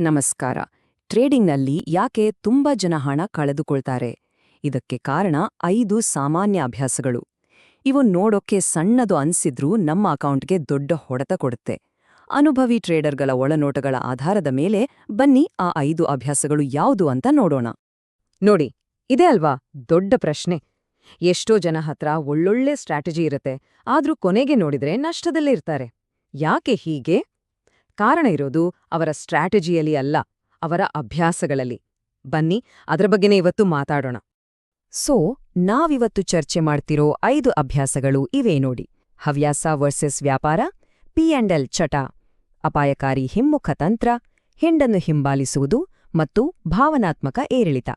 ನಮಸ್ಕಾರ. ಟ್ರೇಡಿಂಗ್ನಲ್ಲಿ ಯಾಕೆ ತುಂಬಾ ಜನ ಹಣ ಕಳೆದುಕೊಳ್ತಾರೆ? ಇದಕ್ಕೆ ಕಾರಣ ಐದು ಸಾಮಾನ್ಯ ಅಭ್ಯಾಸಗಳು. ಇವು ನೋಡೋಕ್ಕೆ ಸಣ್ಣದು ಅನ್ಸಿದ್ರೂ ನಮ್ಮ ಅಕೌಂಟ್ಗೆ ದೊಡ್ಡ ಹೊಡೆತ ಕೊಡುತ್ತೆ. ಅನುಭವಿ ಟ್ರೇಡರ್ಗಳ ಒಳನೋಟಗಳ ಆಧಾರದ ಮೇಲೆ ಬನ್ನಿ ಆ ಐದು ಅಭ್ಯಾಸಗಳು ಯಾವುದು ಅಂತ ನೋಡೋಣ. ನೋಡಿ, ಇದೇ ಅಲ್ವಾ ದೊಡ್ಡ ಪ್ರಶ್ನೆ. ಎಷ್ಟೋ ಜನ ಹತ್ರ ಒಳ್ಳೊಳ್ಳೆ ಸ್ಟ್ರಾಟಜಿ ಇರುತ್ತೆ, ಆದ್ರೂ ಕೊನೆಗೆ ನೋಡಿದ್ರೆ ನಷ್ಟದಲ್ಲೇ ಇರ್ತಾರೆ. ಯಾಕೆ ಹೀಗೆ? ಕಾರಣ ಇರೋದು ಅವರ ಸ್ಟ್ರಾಟಜಿಯಲ್ಲಿ ಅಲ್ಲ, ಅವರ ಅಭ್ಯಾಸಗಳಲ್ಲಿ. ಬನ್ನಿ, ಅದರ ಬಗ್ಗೆನೇ ಇವತ್ತು ಮಾತಾಡೋಣ. ಸೊ, ನಾವಿವತ್ತು ಚರ್ಚೆ ಮಾಡ್ತಿರೋ ಐದು ಅಭ್ಯಾಸಗಳು ಇವೇ ನೋಡಿ. ಹವ್ಯಾಸ ವರ್ಸಸ್ ವ್ಯಾಪಾರ, ಪಿ ಅಂಡ್ ಎಲ್ ಚಟ, ಅಪಾಯಕಾರಿ ಹಿಮ್ಮುಖ ತಂತ್ರ, ಹೆಂಡನ್ನು ಹಿಂಬಾಲಿಸುವುದು ಮತ್ತು ಭಾವನಾತ್ಮಕ ಏರಿಳಿತ.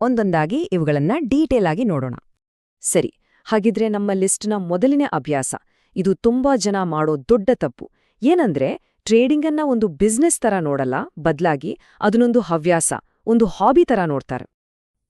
ಒಂದೊಂದಾಗಿ ಇವುಗಳನ್ನ ಡೀಟೇಲ್ ಆಗಿ ನೋಡೋಣ. ಸರಿ, ಹಾಗಿದ್ರೆ ನಮ್ಮ ಲಿಸ್ಟ್ನ ಮೊದಲನೇ ಅಭ್ಯಾಸ. ಇದು ತುಂಬಾ ಜನ ಮಾಡೋ ದೊಡ್ಡ ತಪ್ಪು. ಏನಂದ್ರೆ ಟ್ರೇಡಿಂಗನ್ನ ಒಂದು ಬಿಸ್ನೆಸ್ ತರ ನೋಡಲ್ಲ, ಬದ್ಲಾಗಿ ಅದನ್ನೊಂದು ಹವ್ಯಾಸ, ಒಂದು ಹಾಬಿ ತರ ನೋಡ್ತಾರೆ.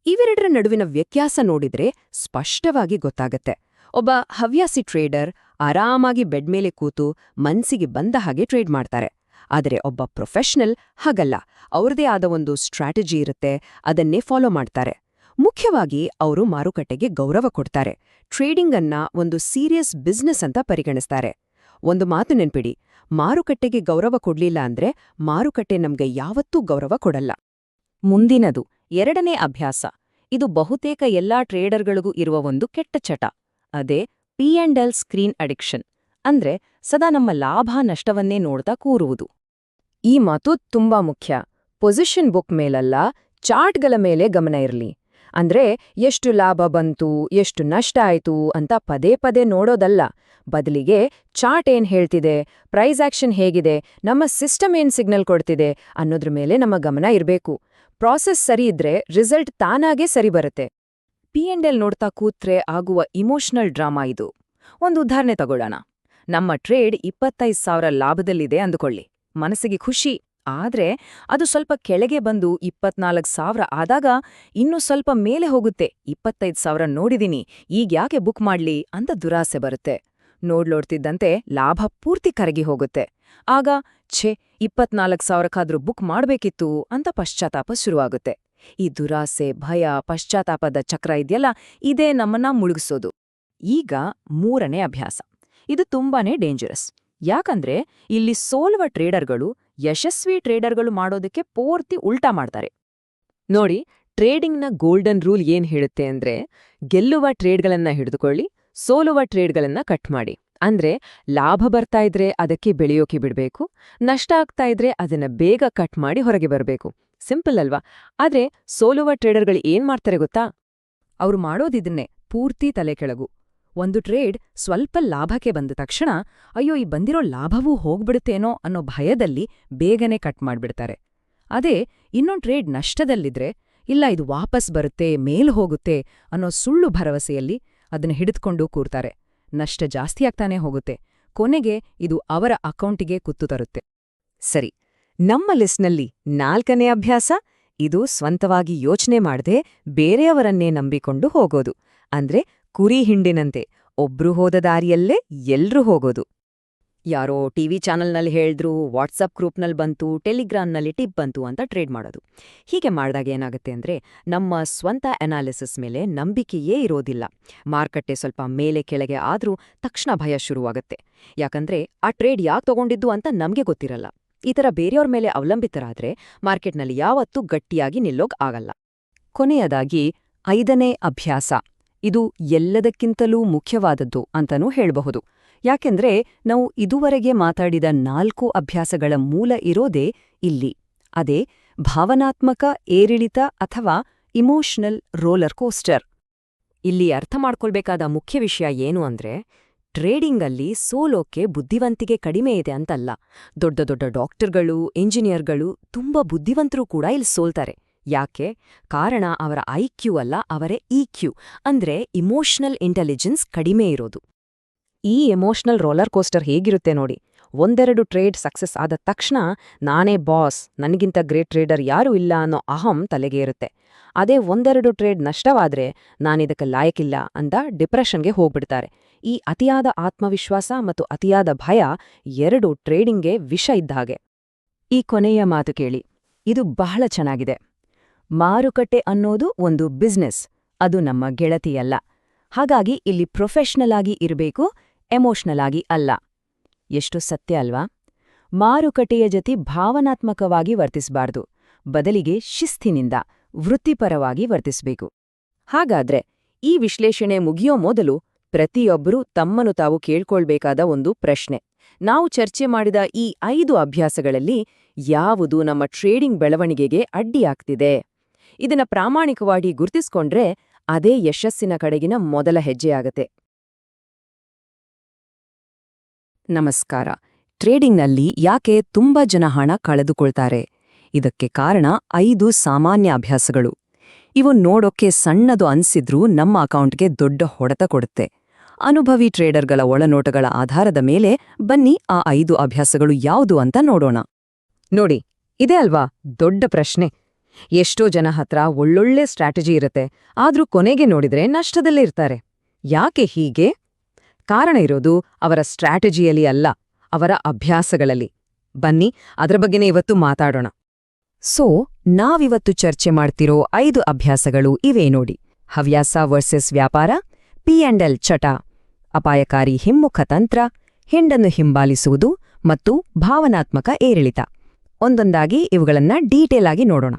ಇವೆರಡರ ನಡುವಿನ ವ್ಯತ್ಯಾಸ ನೋಡಿದ್ರೆ ಸ್ಪಷ್ಟವಾಗಿ ಗೊತ್ತಾಗತ್ತೆ. ಒಬ್ಬ ಹವ್ಯಾಸಿ ಟ್ರೇಡರ್ ಆರಾಮಾಗಿ ಬೆಡ್ ಮೇಲೆ ಕೂತು ಮನ್ಸಿಗೆ ಬಂದ ಹಾಗೆ ಟ್ರೇಡ್ ಮಾಡ್ತಾರೆ. ಆದರೆ ಒಬ್ಬ ಪ್ರೊಫೆಷನಲ್ ಹಾಗಲ್ಲ. ಅವ್ರದೇ ಆದ ಒಂದು ಸ್ಟ್ರಾಟಜಿ ಇರುತ್ತೆ, ಅದನ್ನೇ ಫಾಲೋ ಮಾಡ್ತಾರೆ. ಮುಖ್ಯವಾಗಿ ಅವರು ಮಾರುಕಟ್ಟೆಗೆ ಗೌರವ ಕೊಡ್ತಾರೆ. ಟ್ರೇಡಿಂಗ್ ಅನ್ನ ಒಂದು ಸೀರಿಯಸ್ ಬಿಸ್ನೆಸ್ ಅಂತ ಪರಿಗಣಿಸ್ತಾರೆ. ಒಂದು ಮಾತು ನೆನ್ಪಿಡಿ. ಮಾರುಕಟ್ಟೆಗೆ ಗೌರವ ಕೊಡ್ಲಿಲ್ಲ ಅಂದ್ರೆ ಮಾರುಕಟ್ಟೆ ನಮ್ಗೆ ಯಾವತ್ತೂ ಗೌರವ ಕೊಡಲ್ಲ. ಮುಂದಿನದು, ಎರಡನೇ ಅಭ್ಯಾಸ. ಇದು ಬಹುತೇಕ ಎಲ್ಲಾ ಟ್ರೇಡರ್ಗಳಿಗೂ ಇರುವ ಒಂದು ಕೆಟ್ಟ ಚಟ. ಅದೇ P and L screen addiction. ಅಂದ್ರೆ, ಸದಾ ನಮ್ಮ ಲಾಭ ನಷ್ಟವನ್ನೇ ನೋಡ್ತಾ ಕೂರುವುದು. ಈ ಮಾತು ತುಂಬಾ ಮುಖ್ಯ. ಪೊಸಿಷನ್ ಬುಕ್ ಮೇಲಲ್ಲ, ಚಾರ್ಟ್ಗಳ ಮೇಲೆ ಗಮನ ಇರಲಿ. ಅಂದ್ರೆ ಎಷ್ಟು ಲಾಭ ಬಂತು, ಎಷ್ಟು ನಷ್ಟ ಆಯಿತು ಅಂತ ಪದೇ ಪದೇ ನೋಡೋದಲ್ಲ. ಬದಲಿಗೆ ಚಾರ್ಟ್ ಏನ್ ಹೇಳ್ತಿದೆ, ಪ್ರೈಸ್ ಆಕ್ಷನ್ ಹೇಗಿದೆ, ನಮ್ಮ ಸಿಸ್ಟಮ್ ಏನ್ ಸಿಗ್ನಲ್ ಕೊಡ್ತಿದೆ ಅನ್ನೋದ್ರ ಮೇಲೆ ನಮ್ಮ ಗಮನ ಇರಬೇಕು. ಪ್ರಾಸೆಸ್ ಸರಿ ಇದ್ರೆ ರಿಸಲ್ಟ್ ತಾನಾಗೇ ಸರಿ ಬರುತ್ತೆ. ಪಿ ಎಂಡ್ ಎಲ್ ನೋಡ್ತಾ ಕೂತ್ರೆ ಆಗುವ ಇಮೋಷನಲ್ ಡ್ರಾಮಾ ಇದು. ಒಂದು ಉದಾಹರಣೆ ತಗೊಳ್ಳೋಣ. ನಮ್ಮ ಟ್ರೇಡ್ ಇಪ್ಪತ್ತೈದು ಸಾವಿರ ಲಾಭದಲ್ಲಿದೆ ಅಂದುಕೊಳ್ಳಿ. ಮನಸ್ಸಿಗೆ ಖುಷಿ. ಆದ್ರೆ ಅದು ಸ್ವಲ್ಪ ಕೆಳಗೆ ಬಂದು ಇಪ್ಪತ್ನಾಲ್ಕು ಸಾವಿರ ಆದಾಗ ಇನ್ನೂ ಸ್ವಲ್ಪ ಮೇಲೆ ಹೋಗುತ್ತೆ. ಇಪ್ಪತ್ತೈದು ಸಾವಿರ ನೋಡಿದೀನಿ ಈಗ್ಯಾಕೆ ಬುಕ್ ಮಾಡ್ಲಿ ಅಂತ ದುರಾಸೆ ಬರುತ್ತೆ. ನೋಡ್ಲೋಡ್ತಿದ್ದಂತೆ ಲಾಭ ಪೂರ್ತಿ ಕರಗಿ ಹೋಗುತ್ತೆ. ಆಗ, ಛೇ, ಇಪ್ಪತ್ನಾಲ್ಕು ಸಾವಿರಕ್ಕಾದ್ರೂ ಬುಕ್ ಮಾಡ್ಬೇಕಿತ್ತು ಅಂತ ಪಶ್ಚಾತ್ತಾಪ ಶುರುವಾಗುತ್ತೆ. ಈ ದುರಾಸೆ, ಭಯ, ಪಶ್ಚಾತ್ತಾಪದ ಚಕ್ರ ಇದೆಯಲ್ಲ, ಇದೇ ನಮ್ಮನ್ನ ಮುಳುಗಿಸೋದು. ಈಗ ಮೂರನೇ ಅಭ್ಯಾಸ. ಇದು ತುಂಬಾನೇ ಡೇಂಜರಸ್ ಯಾಕಂದ್ರೆ ಇಲ್ಲಿ ಸೋಲುವ ಟ್ರೇಡರ್ಗಳು ಯಶಸ್ವಿ ಟ್ರೇಡರ್ಗಳು ಮಾಡೋದಕ್ಕೆ ಪೂರ್ತಿ ಉಲ್ಟಾ ಮಾಡ್ತಾರೆ. ನೋಡಿ, ಟ್ರೇಡಿಂಗ್ನ ಗೋಲ್ಡನ್ ರೂಲ್ ಏನ್ ಹೇಳುತ್ತೆ ಅಂದ್ರೆ, ಗೆಲ್ಲುವ ಟ್ರೇಡ್ಗಳನ್ನ ಹಿಡಿದುಕೊಳ್ಳಿ, ಸೋಲುವ ಟ್ರೇಡ್ಗಳನ್ನ ಕಟ್ ಮಾಡಿ. ಅಂದ್ರೆ, ಲಾಭ ಬರ್ತಾ ಇದ್ರೆ ಅದಕ್ಕೆ ಬೆಳೆಯೋಕೆ ಬಿಡಬೇಕು, ನಷ್ಟ ಆಗ್ತಾ ಇದ್ರೆ ಅದನ್ನ ಬೇಗ ಕಟ್ ಮಾಡಿ ಹೊರಗೆ ಬರಬೇಕು. ಸಿಂಪಲ್ ಅಲ್ವಾ? ಆದ್ರೆ, ಸೋಲುವ ಟ್ರೇಡರ್ಗಳು ಏನ್ ಮಾಡ್ತಾರೆ ಗೊತ್ತಾ? ಅವ್ರು ಮಾಡೋದಿದನ್ನೇ ಪೂರ್ತಿ ತಲೆ ಕೆಳಗು. ಒಂದು ಟ್ರೇಡ್ ಸ್ವಲ್ಪ ಲಾಭಕ್ಕೆ ಬಂದ ತಕ್ಷಣ, ಅಯ್ಯೋ, ಈ ಬಂದಿರೋ ಲಾಭವೂ ಹೋಗ್ಬಿಡುತ್ತೇನೋ ಅನ್ನೋ ಭಯದಲ್ಲಿ ಬೇಗನೆ ಕಟ್ ಮಾಡ್ಬಿಡ್ತಾರೆ. ಅದೇ, ಇನ್ನೊಂದು ಟ್ರೇಡ್ ನಷ್ಟದಲ್ಲಿದ್ರೆ, ಇಲ್ಲ ಇದು ವಾಪಸ್ ಬರುತ್ತೆ, ಮೇಲ್ ಹೋಗುತ್ತೆ ಅನ್ನೋ ಸುಳ್ಳು ಭರವಸೆಯಲ್ಲಿ ಅದನ್ನು ಹಿಡಿದುಕೊಂಡು ಕೂರ್ತಾರೆ. ನಷ್ಟ ಜಾಸ್ತಿ ಆಗ್ತಾನೆ ಹೋಗುತ್ತೆ. ಕೊನೆಗೆ ಇದು ಅವರ ಅಕೌಂಟಿಗೆ ಕುತ್ತು ತರುತ್ತೆ. ಸರಿ, ನಮ್ಮ ಲಿಸ್ಟ್ನಲ್ಲಿ ನಾಲ್ಕನೇ ಅಭ್ಯಾಸ, ಇದು ಸ್ವಂತವಾಗಿ ಯೋಚನೆ ಮಾಡದೆ ಬೇರೆಯವರನ್ನೇ ನಂಬಿಕೊಂಡು ಹೋಗೋದು. ಅಂದ್ರೆ ಕುರಿ ಹಿಂಡಿನಂತೆ. ಒಬ್ರು ಹೋದ ದಾರಿಯಲ್ಲೇ ಎಲ್ರೂ ಹೋಗೋದು. ಯಾರೋ ಟಿವಿ ಚಾನಲ್ನಲ್ಲಿ ಹೇಳಿದ್ರು ವಾಟ್ಸಪ್ ಗ್ರೂಪ್ನಲ್ಲಿ ಬಂತು, ಟೆಲಿಗ್ರಾಮ್ನಲ್ಲಿ ಟಿಪ್ ಬಂತು ಅಂತ ಟ್ರೇಡ್ ಮಾಡೋದು. ಹೀಗೆ ಮಾಡಿದಾಗ ಏನಾಗುತ್ತೆ ಅಂದ್ರೆ, ನಮ್ಮ ಸ್ವಂತ ಅನಾಲಿಸಿಸ್ ಮೇಲೆ ನಂಬಿಕೆಯೇ ಇರೋದಿಲ್ಲ. ಮಾರುಕಟ್ಟೆ ಸ್ವಲ್ಪ ಮೇಲೆ ಕೆಳಗೆ ಆದರೂ ತಕ್ಷಣ ಭಯ ಶುರುವಾಗುತ್ತೆ. ಯಾಕಂದ್ರೆ, ಆ ಟ್ರೇಡ್ ಯಾಕೆ ತಗೊಂಡಿದ್ದು ಅಂತ ನಮಗೆ ಗೊತ್ತಿರಲ್ಲ. ಈ ಥರ ಬೇರೆಯವ್ರ ಮೇಲೆ ಅವಲಂಬಿತರಾದರೆ ಮಾರ್ಕೆಟ್ನಲ್ಲಿ ಯಾವತ್ತೂ ಗಟ್ಟಿಯಾಗಿ ನಿಲ್ಲೋಗ್ ಆಗಲ್ಲ. ಕೊನೆಯದಾಗಿ, ಐದನೇ ಅಭ್ಯಾಸ. ಇದು ಎಲ್ಲದಕ್ಕಿಂತಲೂ ಮುಖ್ಯವಾದದ್ದು ಅಂತನೂ ಹೇಳಬಹುದು. ಯಾಕೆಂದ್ರೆ ನಾವು ಇದುವರೆಗೆ ಮಾತಾಡಿದ ನಾಲ್ಕು ಅಭ್ಯಾಸಗಳ ಮೂಲ ಇರೋದೇ ಇಲ್ಲಿ. ಅದೇ ಭಾವನಾತ್ಮಕ, ಏರಿಳಿತ ಅಥವಾ ಇಮೋಷನಲ್ ರೋಲರ್ ಕೋಸ್ಟರ್. ಇಲ್ಲಿ ಅರ್ಥ ಮಾಡ್ಕೊಳ್ಬೇಕಾದ ಮುಖ್ಯ ವಿಷಯ ಏನು ಅಂದ್ರೆ ಟ್ರೇಡಿಂಗಲ್ಲಿ ಸೋಲೋಕೆ ಬುದ್ಧಿವಂತಿಕೆ ಕಡಿಮೆ ಇದೆ ಅಂತಲ್ಲ. ದೊಡ್ಡ ದೊಡ್ಡ ಡಾಕ್ಟರ್ಗಳು ಇಂಜಿನಿಯರ್ಗಳು ತುಂಬಾ ಬುದ್ಧಿವಂತರು ಕೂಡ ಇಲ್ಲಿ ಸೋಲ್ತಾರೆ. ಯಾಕೆ? ಕಾರಣ ಅವರ ಐ ಕ್ಯೂ ಅಲ್ಲ, ಅವರೇ ಇ ಕ್ಯೂ ಅಂದ್ರೆ ಇಮೋಷನಲ್ ಇಂಟೆಲಿಜೆನ್ಸ್ ಕಡಿಮೆ ಇರೋದು. ಈ ಎಮೋಷನಲ್ ರೋಲರ್ ಕೋಸ್ಟರ್ ಹೇಗಿರುತ್ತೆ ನೋಡಿ? ಒಂದೆರಡು ಟ್ರೇಡ್ ಸಕ್ಸಸ್ ಆದ ತಕ್ಷಣ ನಾನೇ ಬಾಸ್ ನನಗಿಂತ ಗ್ರೇಟ್ ಟ್ರೇಡರ್ ಯಾರೂ ಇಲ್ಲ ಅನ್ನೋ ಅಹಂ ತಲೆಗೆ ಇರುತ್ತೆ ಅದೇ ಒಂದೆರಡು ಟ್ರೇಡ್ ನಷ್ಟವಾದ್ರೆ ನಾನಿದಕ್ಕೆ ಲಾಯಕ್ಕಿಲ್ಲ ಅಂತ ಡಿಪ್ರೆಷನ್ಗೆ ಹೋಗ್ಬಿಡ್ತಾರೆ. ಈ ಅತಿಯಾದ ಆತ್ಮವಿಶ್ವಾಸ ಮತ್ತು ಅತಿಯಾದ ಭಯ ಎರಡು ಟ್ರೇಡಿಂಗ್ಗೆ ವಿಷ ಇದ್ದ ಹಾಗೆ. ಈ ಕೊನೆಯ ಮಾತು ಕೇಳಿ. ಇದು ಬಹಳ ಚೆನ್ನಾಗಿದೆ. ಮಾರುಕಟ್ಟೆ ಅನ್ನೋದು ಒಂದು ಬಿಸ್ನೆಸ್ ಅದು ನಮ್ಮ ಗೆಳತಿಯಲ್ಲ. ಹಾಗಾಗಿ ಇಲ್ಲಿ ಪ್ರೊಫೆಷನಲ್ ಆಗಿ ಇರಬೇಕು ಎಮೋಷನಲ್ ಆಗಿ ಅಲ್ಲ. ಎಷ್ಟು ಸತ್ಯ ಅಲ್ವಾ? ಮಾರುಕಟ್ಟೆಯ ಜೊತೆ ಭಾವನಾತ್ಮಕವಾಗಿ ವರ್ತಿಸಬಾರ್ದು. ಬದಲಿಗೆ ಶಿಸ್ತಿನಿಂದ, ವೃತ್ತಿಪರವಾಗಿ ವರ್ತಿಸಬೇಕು. ಹಾಗಾದ್ರೆ ಈ ವಿಶ್ಲೇಷಣೆ ಮುಗಿಯೋ ಮೊದಲು ಪ್ರತಿಯೊಬ್ಬರೂ ತಮ್ಮನ್ನು ತಾವು ಕೇಳ್ಕೊಳ್ಬೇಕಾದ ಒಂದು ಪ್ರಶ್ನೆ. ನಾವು ಚರ್ಚೆ ಮಾಡಿದ ಈ ಐದು ಅಭ್ಯಾಸಗಳಲ್ಲಿ ಯಾವುದು ನಮ್ಮ ಟ್ರೇಡಿಂಗ್ ಬೆಳವಣಿಗೆಗೆ ಅಡ್ಡಿಯಾಗ್ತಿದೆ? ಇದನ್ನ ಪ್ರಾಮಾಣಿಕವಾಗಿ ಗುರ್ತಿಸ್ಕೊಂಡ್ರೆ ಅದೇ ಯಶಸ್ಸಿನ ಕಡೆಗಿನ ಮೊದಲ ಹೆಜ್ಜೆಯಾಗತ್ತೆ. ನಮಸ್ಕಾರ. ಟ್ರೇಡಿಂಗ್ನಲ್ಲಿ ಯಾಕೆ ತುಂಬಾ ಜನ ಹಣ ಕಳೆದುಕೊಳ್ತಾರೆ? ಇದಕ್ಕೆ ಕಾರಣ ಐದು ಸಾಮಾನ್ಯ ಅಭ್ಯಾಸಗಳು. ಇವು ನೋಡೋಕ್ಕೆ ಸಣ್ಣದು ಅನ್ಸಿದ್ರೂ ನಮ್ಮ ಅಕೌಂಟ್ಗೆ ದೊಡ್ಡ ಹೊಡೆತ ಕೊಡುತ್ತೆ. ಅನುಭವಿ ಟ್ರೇಡರ್ಗಳ ಒಳನೋಟಗಳ ಆಧಾರದ ಮೇಲೆ ಬನ್ನಿ ಆ ಐದು ಅಭ್ಯಾಸಗಳು ಯಾವುದು ಅಂತ ನೋಡೋಣ. ನೋಡಿ, ಇದೆ ಅಲ್ವಾ ದೊಡ್ಡ ಪ್ರಶ್ನೆ. ಎಷ್ಟೋ ಜನ ಹತ್ರ ಒಳ್ಳೊಳ್ಳೆ ಸ್ಟ್ರಾಟಜಿ ಇರುತ್ತೆ, ಆದ್ರೂ ಕೊನೆಗೆ ನೋಡಿದ್ರೆ ನಷ್ಟದಲ್ಲೇ ಇರ್ತಾರೆ. ಯಾಕೆ ಹೀಗೆ? ಕಾರಣ ಇರೋದು ಅವರ ಸ್ಟ್ರಾಟಜಿಯಲ್ಲಿ ಅಲ್ಲ, ಅವರ ಅಭ್ಯಾಸಗಳಲ್ಲಿ. ಬನ್ನಿ, ಅದರ ಬಗ್ಗೆನೇ ಇವತ್ತು ಮಾತಾಡೋಣ. ಸೊ, ನಾವಿವತ್ತು ಚರ್ಚೆ ಮಾಡ್ತಿರೋ ಐದು ಅಭ್ಯಾಸಗಳು ಇವೇ ನೋಡಿ. ಹವ್ಯಾಸ ವರ್ಸಸ್ ವ್ಯಾಪಾರ, ಪಿ ಅಂಡ್ ಎಲ್ ಚಟ, ಅಪಾಯಕಾರಿ ಹಿಮ್ಮುಖ ತಂತ್ರ, ಹಿಂಡನ್ನು ಹಿಂಬಾಲಿಸುವುದು ಮತ್ತು ಭಾವನಾತ್ಮಕ ಏರಿಳಿತ. ಒಂದೊಂದಾಗಿ ಇವುಗಳನ್ನ ಡೀಟೇಲ್ ಆಗಿ ನೋಡೋಣ.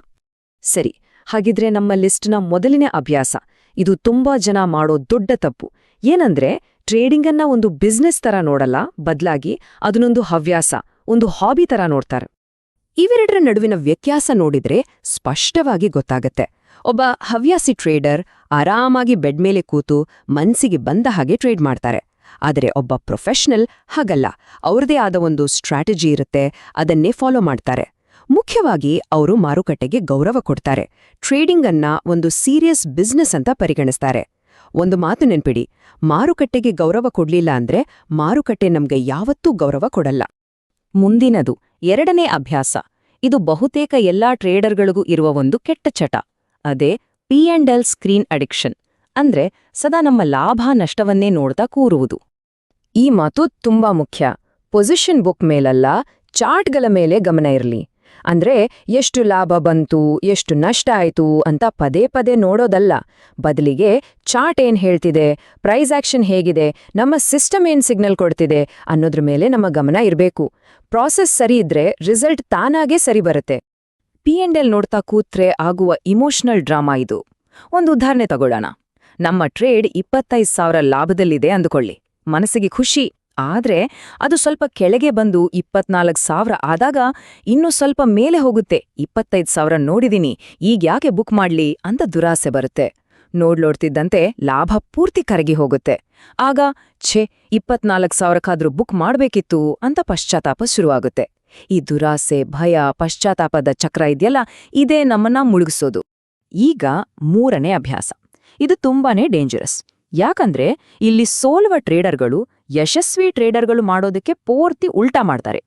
ಸರಿ, ಹಾಗಿದ್ರೆ ನಮ್ಮ ಲಿಸ್ಟ್ನ ಮೊದಲನೇ ಅಭ್ಯಾಸ. ಇದು ತುಂಬಾ ಜನ ಮಾಡೋ ದೊಡ್ಡ ತಪ್ಪು. ಏನಂದ್ರೆ, ಟ್ರೇಡಿಂಗನ್ನ ಒಂದು ಬಿಸ್ನೆಸ್ ತರ ನೋಡಲ್ಲ, ಬದ್ಲಾಗಿ ಅದನ್ನೊಂದು ಹವ್ಯಾಸ, ಒಂದು ಹಾಬಿ ತರ ನೋಡ್ತಾರೆ. ಇವೆರಡರ ನಡುವಿನ ವ್ಯತ್ಯಾಸ ನೋಡಿದ್ರೆ ಸ್ಪಷ್ಟವಾಗಿ ಗೊತ್ತಾಗತ್ತೆ. ಒಬ್ಬ ಹವ್ಯಾಸಿ ಟ್ರೇಡರ್ ಆರಾಮಾಗಿ ಬೆಡ್ ಮೇಲೆ ಕೂತು ಮನ್ಸಿಗೆ ಬಂದ ಹಾಗೆ ಟ್ರೇಡ್ ಮಾಡ್ತಾರೆ. ಆದರೆ ಒಬ್ಬ ಪ್ರೊಫೆಷನಲ್ ಹಾಗಲ್ಲ. ಅವ್ರದೇ ಆದ ಒಂದು ಸ್ಟ್ರಾಟಜಿ ಇರುತ್ತೆ, ಅದನ್ನೇ ಫಾಲೋ ಮಾಡ್ತಾರೆ. ಮುಖ್ಯವಾಗಿ ಅವರು ಮಾರುಕಟ್ಟೆಗೆ ಗೌರವ ಕೊಡ್ತಾರೆ. ಟ್ರೇಡಿಂಗ್ ಅನ್ನ ಒಂದು ಸೀರಿಯಸ್ ಬಿಸ್ನೆಸ್ ಅಂತ ಪರಿಗಣಿಸ್ತಾರೆ. ಒಂದು ಮಾತು ನೆನ್ಪಿಡಿ. ಮಾರುಕಟ್ಟೆಗೆ ಗೌರವ ಕೊಡ್ಲಿಲ್ಲ ಅಂದ್ರೆ ಮಾರುಕಟ್ಟೆ ನಮ್ಗೆ ಯಾವತ್ತೂ ಗೌರವ ಕೊಡಲ್ಲ. ಮುಂದಿನದು, ಎರಡನೇ ಅಭ್ಯಾಸ. ಇದು ಬಹುತೇಕ ಎಲ್ಲಾ ಟ್ರೇಡರ್ಗಳಿಗೂ ಇರುವ ಒಂದು ಕೆಟ್ಟ ಚಟ. ಅದೇ ಪಿ ಎಲ್ ಸ್ಕ್ರೀನ್ ಅಡಿಕ್ಷನ್. ಅಂದ್ರೆ ಸದಾ ನಮ್ಮ ಲಾಭ ನಷ್ಟವನ್ನೇ ನೋಡ್ತಾ ಕೂರುವುದು. ಈ ಮಾತು ತುಂಬಾ ಮುಖ್ಯ. ಪೊಸಿಷನ್ ಬುಕ್ ಮೇಲಲ್ಲ, ಚಾರ್ಟ್ಗಳ ಮೇಲೆ ಗಮನ ಇರಲಿ. ಅಂದ್ರೆ ಎಷ್ಟು ಲಾಭ ಬಂತು, ಎಷ್ಟು ನಷ್ಟ ಆಯಿತು ಅಂತ ಪದೇ ಪದೇ ನೋಡೋದಲ್ಲ. ಬದಲಿಗೆ ಚಾರ್ಟ್ ಏನ್ ಹೇಳ್ತಿದೆ, ಪ್ರೈಸ್ ಆಕ್ಷನ್ ಹೇಗಿದೆ, ನಮ್ಮ ಸಿಸ್ಟಮ್ ಏನ್ ಸಿಗ್ನಲ್ ಕೊಡ್ತಿದೆ ಅನ್ನೋದ್ರ ಮೇಲೆ ನಮ್ಮ ಗಮನ ಇರಬೇಕು. ಪ್ರಾಸೆಸ್ ಸರಿ ಇದ್ರೆ ರಿಸಲ್ಟ್ ತಾನಾಗೇ ಸರಿ ಬರುತ್ತೆ. ಪಿ ಎಂಡ್ ಎಲ್ ನೋಡ್ತಾ ಕೂತ್ರೆ ಆಗುವ ಇಮೋಷನಲ್ ಡ್ರಾಮಾ ಇದು. ಒಂದು ಉದಾಹರಣೆ ತಗೊಳ್ಳೋಣ. ನಮ್ಮ ಟ್ರೇಡ್ ಇಪ್ಪತ್ತೈದು ಸಾವಿರ ಲಾಭದಲ್ಲಿದೆ ಅಂದುಕೊಳ್ಳಿ. ಮನಸ್ಸಿಗೆ ಖುಷಿ. ಆದ್ರೆ ಅದು ಸ್ವಲ್ಪ ಕೆಳಗೆ ಬಂದು ಇಪ್ಪತ್ನಾಲ್ಕು ಸಾವಿರ ಆದಾಗ ಇನ್ನೂ ಸ್ವಲ್ಪ ಮೇಲೆ ಹೋಗುತ್ತೆ. ಇಪ್ಪತ್ತೈದು ಸಾವಿರ ನೋಡಿದೀನಿ, ಈಗ ಯಾಕೆ ಬುಕ್ ಮಾಡ್ಲಿ ಅಂತ ದುರಾಸೆ ಬರುತ್ತೆ. ನೋಡ್ಲೋಡ್ತಿದ್ದಂತೆ ಲಾಭ ಪೂರ್ತಿ ಕರಗಿ ಹೋಗುತ್ತೆ. ಆಗ, ಛೇ, ಇಪ್ಪತ್ನಾಲ್ಕು ಸಾವಿರಕ್ಕಾದ್ರೂ ಬುಕ್ ಮಾಡಬೇಕಿತ್ತು ಅಂತ ಪಶ್ಚಾತ್ತಾಪ ಶುರುವಾಗುತ್ತೆ. ಈ ದುರಾಸೆ, ಭಯ, ಪಶ್ಚಾತ್ತಾಪದ ಚಕ್ರ ಇದೆಯಲ್ಲ, ಇದೇ ನಮ್ಮನ್ನ ಮುಳುಗಿಸೋದು. ಈಗ ಮೂರನೇ ಅಭ್ಯಾಸ. ಇದು ತುಂಬಾನೇ ಡೇಂಜರಸ್ ಯಾಕಂದ್ರೆ ಇಲ್ಲಿ ಸೋಲುವ ಟ್ರೇಡರ್ಗಳು ಯಶಸ್ವಿ ಟ್ರೇಡರ್ಗಳು ಮಾಡೋದಕ್ಕೆ ಪೂರ್ತಿ ಉಲ್ಟಾ ಮಾಡ್ತಾರೆ.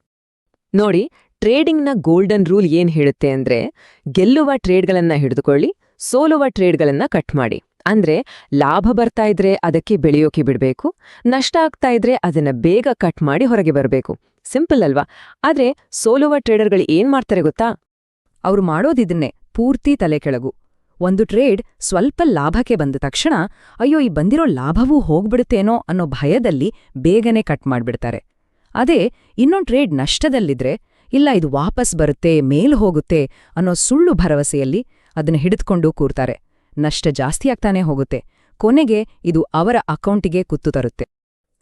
ನೋಡಿ ಟ್ರೇಡಿಂಗ್ನ ಗೋಲ್ಡನ್ ರೂಲ್ ಏನ್ ಹೇಳುತ್ತೆ ಅಂದ್ರೆ ಗೆಲ್ಲುವ ಟ್ರೇಡ್ಗಳನ್ನ ಹಿಡಿದುಕೊಳ್ಳಿ, ಸೋಲುವ ಟ್ರೇಡ್ಗಳನ್ನ ಕಟ್ ಮಾಡಿ. ಅಂದ್ರೆ ಲಾಭ ಬರ್ತಾ ಇದ್ರೆ ಅದಕ್ಕೆ ಬೆಳೆಯೋಕೆ ಬಿಡಬೇಕು, ನಷ್ಟ ಆಗ್ತಾ ಇದ್ರೆ ಅದನ್ನ ಬೇಗ ಕಟ್ ಮಾಡಿ ಹೊರಗೆ ಬರಬೇಕು. ಸಿಂಪಲ್ ಅಲ್ವಾ? ಆದ್ರೆ ಸೋಲುವ ಟ್ರೇಡರ್ಗಳು ಏನ್ ಮಾಡ್ತಾರೆ ಗೊತ್ತಾ? ಅವ್ರು ಮಾಡೋದಿದನ್ನೇ ಪೂರ್ತಿ ತಲೆ ಕೆಳಗು. ಒಂದು ಟ್ರೇಡ್ ಸ್ವಲ್ಪ ಲಾಭಕ್ಕೆ ಬಂದ ತಕ್ಷಣ, ಅಯ್ಯೋ, ಈ ಬಂದಿರೋ ಲಾಭವೂ ಹೋಗ್ಬಿಡುತ್ತೇನೋ ಅನ್ನೋ ಭಯದಲ್ಲಿ ಬೇಗನೆ ಕಟ್ ಮಾಡ್ಬಿಡ್ತಾರೆ. ಅದೇ, ಇನ್ನೊಂದು ಟ್ರೇಡ್ ನಷ್ಟದಲ್ಲಿದ್ರೆ, ಇಲ್ಲ ಇದು ವಾಪಸ್ ಬರುತ್ತೆ, ಮೇಲ್ ಹೋಗುತ್ತೆ ಅನ್ನೋ ಸುಳ್ಳು ಭರವಸೆಯಲ್ಲಿ ಅದನ್ನು ಹಿಡಿದುಕೊಂಡು ಕೂರ್ತಾರೆ. ನಷ್ಟ ಜಾಸ್ತಿ ಆಗ್ತಾನೆ ಹೋಗುತ್ತೆ. ಕೊನೆಗೆ ಇದು ಅವರ ಅಕೌಂಟಿಗೆ ಕುತ್ತು ತರುತ್ತೆ.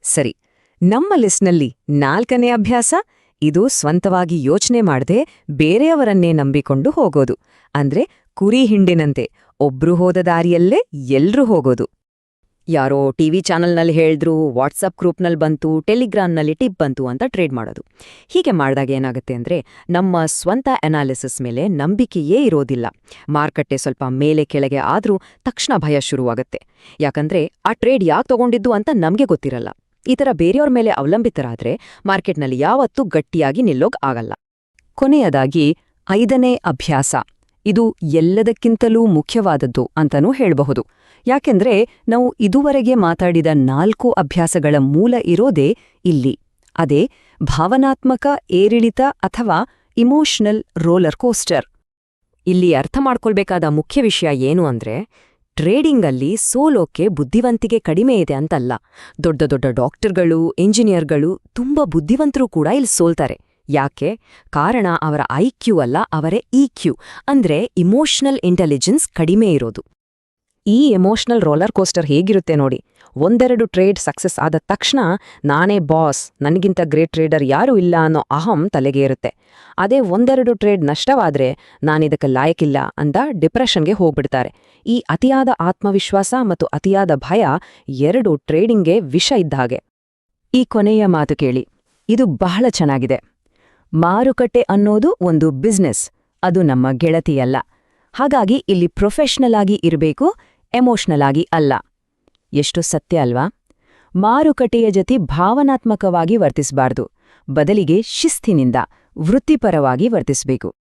ಸರಿ, ನಮ್ಮ ಲಿಸ್ಟ್ನಲ್ಲಿ ನಾಲ್ಕನೇ ಅಭ್ಯಾಸ, ಇದು ಸ್ವಂತವಾಗಿ ಯೋಚನೆ ಮಾಡದೆ ಬೇರೆಯವರನ್ನೇ ನಂಬಿಕೊಂಡು ಹೋಗೋದು. ಅಂದ್ರೆ ಕುರಿ ಹಿಂಡಿನಂತೆ. ಒಬ್ರು ಹೋದ ದಾರಿಯಲ್ಲೇ ಎಲ್ರೂ ಹೋಗೋದು. ಯಾರೋ ಟಿವಿ ಚಾನಲ್ನಲ್ಲಿ ಹೇಳಿದ್ರು ವಾಟ್ಸಪ್ ಗ್ರೂಪ್ನಲ್ಲಿ ಬಂತು, ಟೆಲಿಗ್ರಾಮ್ನಲ್ಲಿ ಟಿಪ್ ಬಂತು ಅಂತ ಟ್ರೇಡ್ ಮಾಡೋದು. ಹೀಗೆ ಮಾಡಿದಾಗ ಏನಾಗುತ್ತೆ ಅಂದ್ರೆ, ನಮ್ಮ ಸ್ವಂತ ಅನಾಲಿಸಿಸ್ ಮೇಲೆ ನಂಬಿಕೆಯೇ ಇರೋದಿಲ್ಲ. ಮಾರುಕಟ್ಟೆ ಸ್ವಲ್ಪ ಮೇಲೆ ಕೆಳಗೆ ಆದರೂ ತಕ್ಷಣ ಭಯ ಶುರುವಾಗುತ್ತೆ. ಯಾಕಂದ್ರೆ, ಆ ಟ್ರೇಡ್ ಯಾಕೆ ತಗೊಂಡಿದ್ದು ಅಂತ ನಮಗೆ ಗೊತ್ತಿರಲ್ಲ. ಈ ಥರ ಬೇರೆಯವ್ರ ಮೇಲೆ ಅವಲಂಬಿತರಾದರೆ ಮಾರ್ಕೆಟ್ನಲ್ಲಿ ಯಾವತ್ತೂ ಗಟ್ಟಿಯಾಗಿ ನಿಲ್ಲೋಗ್ ಆಗಲ್ಲ. ಕೊನೆಯದಾಗಿ, ಐದನೇ ಅಭ್ಯಾಸ. ಇದು ಎಲ್ಲದಕ್ಕಿಂತಲೂ ಮುಖ್ಯವಾದದ್ದು ಅಂತನೂ ಹೇಳಬಹುದು. ಯಾಕೆಂದ್ರೆ ನಾವು ಇದುವರೆಗೆ ಮಾತಾಡಿದ ನಾಲ್ಕು ಅಭ್ಯಾಸಗಳ ಮೂಲ ಇರೋದೇ ಇಲ್ಲಿ. ಅದೇ ಭಾವನಾತ್ಮಕ, ಏರಿಳಿತ ಅಥವಾ ಇಮೋಷನಲ್ ರೋಲರ್ ಕೋಸ್ಟರ್. ಇಲ್ಲಿ ಅರ್ಥ ಮಾಡ್ಕೊಳ್ಬೇಕಾದ ಮುಖ್ಯ ವಿಷಯ ಏನು ಅಂದ್ರೆ ಟ್ರೇಡಿಂಗಲ್ಲಿ ಸೋಲೋಕೆ ಬುದ್ಧಿವಂತಿಕೆ ಕಡಿಮೆ ಇದೆ ಅಂತಲ್ಲ. ದೊಡ್ಡ ದೊಡ್ಡ ಡಾಕ್ಟರ್ಗಳು ಇಂಜಿನಿಯರ್ಗಳು ತುಂಬಾ ಬುದ್ಧಿವಂತರು ಕೂಡ ಇಲ್ಲಿ ಸೋಲ್ತಾರೆ. ಯಾಕೆ? ಕಾರಣ ಅವರ ಐ ಕ್ಯೂ ಅಲ್ಲ, ಅವರೇ ಇ ಕ್ಯೂ ಅಂದ್ರೆ ಇಮೋಷನಲ್ ಇಂಟೆಲಿಜೆನ್ಸ್ ಕಡಿಮೆ ಇರೋದು. ಈ ಎಮೋಷನಲ್ ರೋಲರ್ ಕೋಸ್ಟರ್ ಹೇಗಿರುತ್ತೆ ನೋಡಿ? ಒಂದೆರಡು ಟ್ರೇಡ್ ಸಕ್ಸಸ್ ಆದ ತಕ್ಷಣ ನಾನೇ ಬಾಸ್ ನನಗಿಂತ ಗ್ರೇಟ್ ಟ್ರೇಡರ್ ಯಾರೂ ಇಲ್ಲ ಅನ್ನೋ ಅಹಂ ತಲೆಗೆ ಇರುತ್ತೆ ಅದೇ ಒಂದೆರಡು ಟ್ರೇಡ್ ನಷ್ಟವಾದ್ರೆ ನಾನಿದಕ್ಕೆ ಲಾಯಕ್ಕಿಲ್ಲ ಅಂತ ಡಿಪ್ರೆಷನ್ಗೆ ಹೋಗ್ಬಿಡ್ತಾರೆ. ಈ ಅತಿಯಾದ ಆತ್ಮವಿಶ್ವಾಸ ಮತ್ತು ಅತಿಯಾದ ಭಯ ಎರಡು ಟ್ರೇಡಿಂಗ್ಗೆ ವಿಷ ಇದ್ದ ಹಾಗೆ. ಈ ಕೊನೆಯ ಮಾತು ಕೇಳಿ. ಇದು ಬಹಳ ಚೆನ್ನಾಗಿದೆ. ಮಾರುಕಟ್ಟೆ ಅನ್ನೋದು ಒಂದು ಬಿಸ್ನೆಸ್ ಅದು ನಮ್ಮ ಗೆಳತಿಯಲ್ಲ. ಹಾಗಾಗಿ ಇಲ್ಲಿ ಪ್ರೊಫೆಷನಲ್ ಆಗಿ ಇರಬೇಕು ಎಮೋಷನಲ್ ಆಗಿ ಅಲ್ಲ. ಎಷ್ಟು ಸತ್ಯ ಅಲ್ವಾ? ಮಾರುಕಟ್ಟೆಯ ಜೊತೆ ಭಾವನಾತ್ಮಕವಾಗಿ ವರ್ತಿಸಬಾರ್ದು. ಬದಲಿಗೆ ಶಿಸ್ತಿನಿಂದ, ವೃತ್ತಿಪರವಾಗಿ ವರ್ತಿಸಬೇಕು.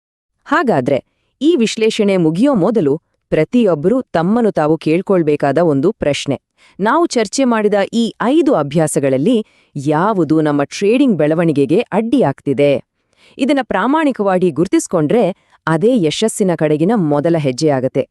ಹಾಗಾದ್ರೆ ಈ ವಿಶ್ಲೇಷಣೆ ಮುಗಿಯೋ ಮೊದಲು ಪ್ರತಿಯೊಬ್ಬರೂ ತಮ್ಮನ್ನು ತಾವು ಕೇಳ್ಕೊಳ್ಬೇಕಾದ ಒಂದು ಪ್ರಶ್ನೆ. ನಾವು ಚರ್ಚೆ ಮಾಡಿದ ಈ ಐದು ಅಭ್ಯಾಸಗಳಲ್ಲಿ ಯಾವುದು ನಮ್ಮ ಟ್ರೇಡಿಂಗ್ ಬೆಳವಣಿಗೆಗೆ ಅಡ್ಡಿಯಾಗ್ತಿದೆ? ಇದನ್ನ ಪ್ರಾಮಾಣಿಕವಾಗಿ ಗುರ್ತಿಸ್ಕೊಂಡ್ರೆ ಅದೇ ಯಶಸ್ಸಿನ ಕಡೆಗಿನ ಮೊದಲ ಹೆಜ್ಜೆಯಾಗತ್ತೆ.